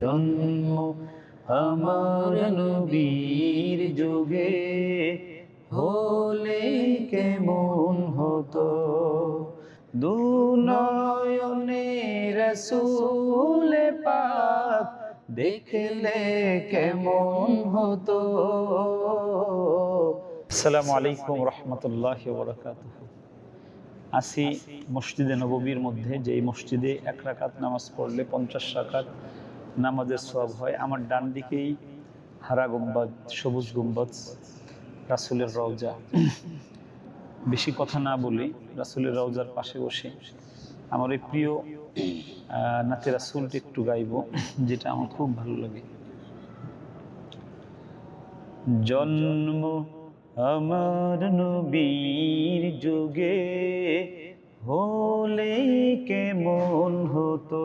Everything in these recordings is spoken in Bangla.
জন্ম আমার নবীর যুগে হলে কেমন হতো? দুনয়নে রসুল পাক দেখলে কেমন হতো? আসসালামু আলাইকুম রহমতুল্লাহ বরকাত আসি মসজিদে নববীর মধ্যে যেই মসজিদে এক রাকাত নামাজ পড়লে পঞ্চাশ রাকাত নামাজের সব হয়, আমার ডান দিকেই হারা গুম্বাদ, সবুজ গুম্বাদ, রাসুলের রওজা। বেশি কথা না বলি রাসুলের রওজার পাশে বসে আমার এই প্রিয় নাতে রাসুলটি একটু গাইব, যেটা আমার খুব ভালো লাগে। জন্ম আমার নবীর যুগে হলে কেমন হতো?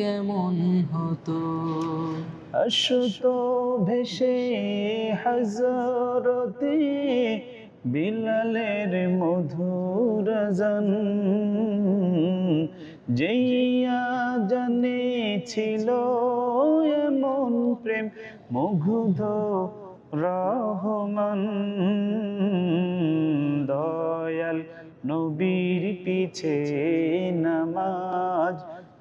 কেমন হতো? অশুত ভেসে হজরতে বিলালের মধুর জন যেইয়া জানে ছিল এমন প্রেম, মুগ্ধ রহমান। দয়াল নবীর পিছে নামাজ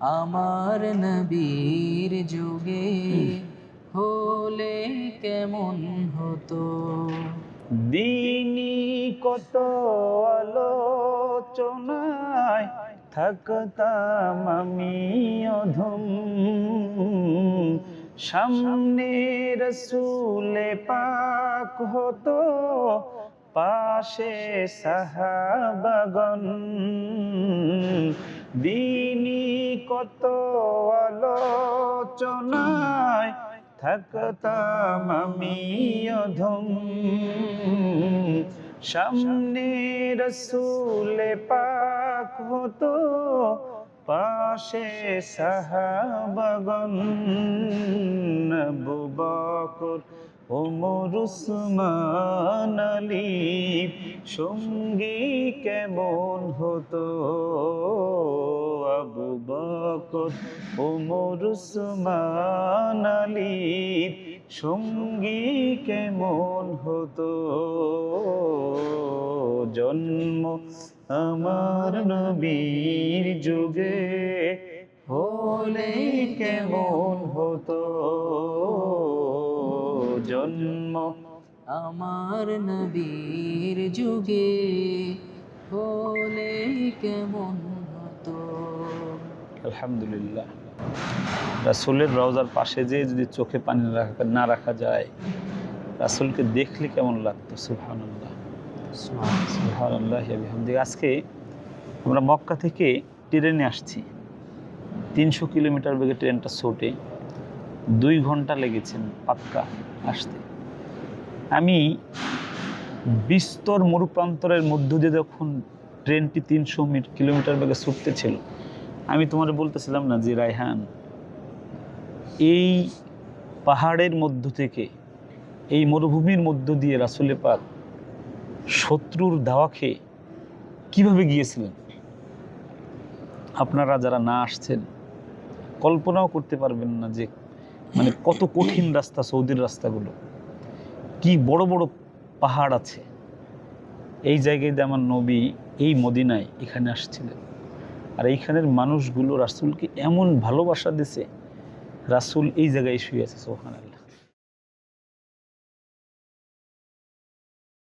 আমার নবীর যুগে হলে কেমন হতো? দিনী কত আলোচনায় থাকতাম আমি অধম। সামনে রসুলে পাক হতো, পাশে সাহাবাগন দিনী কত আলোচনায় থাকতাম আমি অধম। সামনে রসুলে পাক হতো, পাশে সাহাবাগন আবু বকর ওমর, উসমান আলী, সঙ্গী কেমন হতো? বকর ওমর উসমান আলীর সঙ্গী কেমন হতো? জন্ম আমার নবীর যুগে হলে কেমন হতো? জন্ম আমার নবীর যুগে হলে কেমন আলহামদুলিল্লাহ। রাসুলের রওজার পাশে যে যদি চোখে পানি না রাখা যায়, রাসুলকে দেখলে কেমন লাগতো? বিহামদি আজকে আমরা মক্কা থেকে ট্রেনে আসছি। তিনশো কিলোমিটার বেগে ট্রেনটা ছোটে। দুই ঘণ্টা লেগেছেন পাক্কা আসতে। আমি বিস্তর মরুপ্রান্তরের মধ্য দিয়ে যখন ট্রেনটি তিনশো কিলোমিটার বেগে ছুটতে ছিল আমি তোমার বলতেছিলাম না যে, রায়হান, এই পাহাড়ের মধ্য থেকে, এই মরুভূমির মধ্য দিয়ে রাসুলে পাক শত্রুর দাওয়া খেয়ে কীভাবে গিয়েছিলেন? আপনারা যারা না আসছেন, কল্পনাও করতে পারবেন না যে মানে কত কঠিন রাস্তা, সৌদির রাস্তাগুলো। কি বড় বড় পাহাড় আছে। এই জায়গায় আমার নবী এই মদিনায় এখানে আসছিলেন। আর এইখানের মানুষগুলো রাসুলকে এমন ভালোবাসা দিছে রাসুল এই জায়গায় শুয়ে আছে সোহান